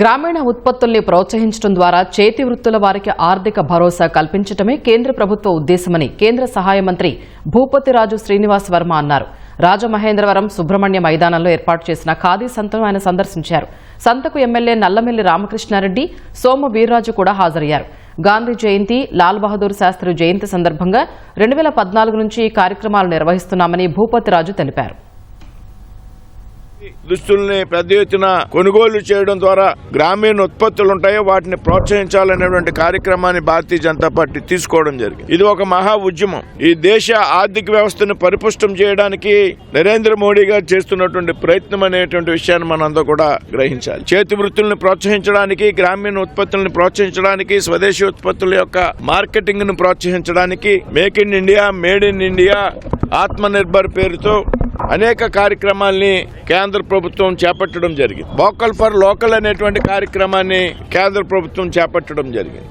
గ్రామీణ ఉత్పత్తుల్ని ప్రోత్సహించడం ద్వారా చేతి వృత్తుల వారికి ఆర్థిక భరోసా కల్పించడమే కేంద్ర ప్రభుత్వ ఉద్దేశమని కేంద్ర సహాయ మంత్రి భూపతిరాజు శ్రీనివాస్ వర్మ అన్నారు. రాజమహేంద్రవరం సుబ్రహ్మణ్య మైదానంలో ఏర్పాటు చేసిన ఖాదీ సంతను ఆయన సందర్శించారు. సంతకు ఎమ్మెల్యే నల్లమెల్లి రామకృష్ణారెడ్డి సోమ వీర్రాజు కూడా హాజరయ్యారు. గాంధీ జయంతి లాల్ బహదూర్ శాస్త్రి జయంతి సందర్భంగా రెండు వేల పద్నాలుగు నుంచి ఈ కార్యక్రమాలు నిర్వహిస్తున్నామని భూపతిరాజు తెలిపారు. దుస్తుల్ని పెద్ద ఎత్తున కొనుగోలు చేయడం ద్వారా గ్రామీణ ఉత్పత్తులు ఉంటాయో వాటిని ప్రోత్సహించాలనేటువంటి కార్యక్రమాన్ని భారతీయ జనతా పార్టీ తీసుకోవడం జరిగింది. ఇది ఒక మహా ఉద్యమం. ఈ దేశ ఆర్థిక వ్యవస్థను పరిపుష్టం చేయడానికి నరేంద్ర మోడీ గారు చేస్తున్నటువంటి ప్రయత్నం అనేటువంటి విషయాన్ని మనందరూ కూడా గ్రహించాలి. చేతి వృత్తులను ప్రోత్సహించడానికి గ్రామీణ ఉత్పత్తులను ప్రోత్సహించడానికి స్వదేశీ ఉత్పత్తుల యొక్క మార్కెటింగ్ను ప్రోత్సహించడానికి make in India made in India Atma Nirbhar పేరుతో అనేక కార్యక్రమాల్ని కేంద్ర ప్రభుత్వం చేపట్టడం జరిగింది. వోకల్ ఫర్ లోకల్ అనేటువంటి కార్యక్రమాన్ని కేంద్ర ప్రభుత్వం చేపట్టడం జరిగింది.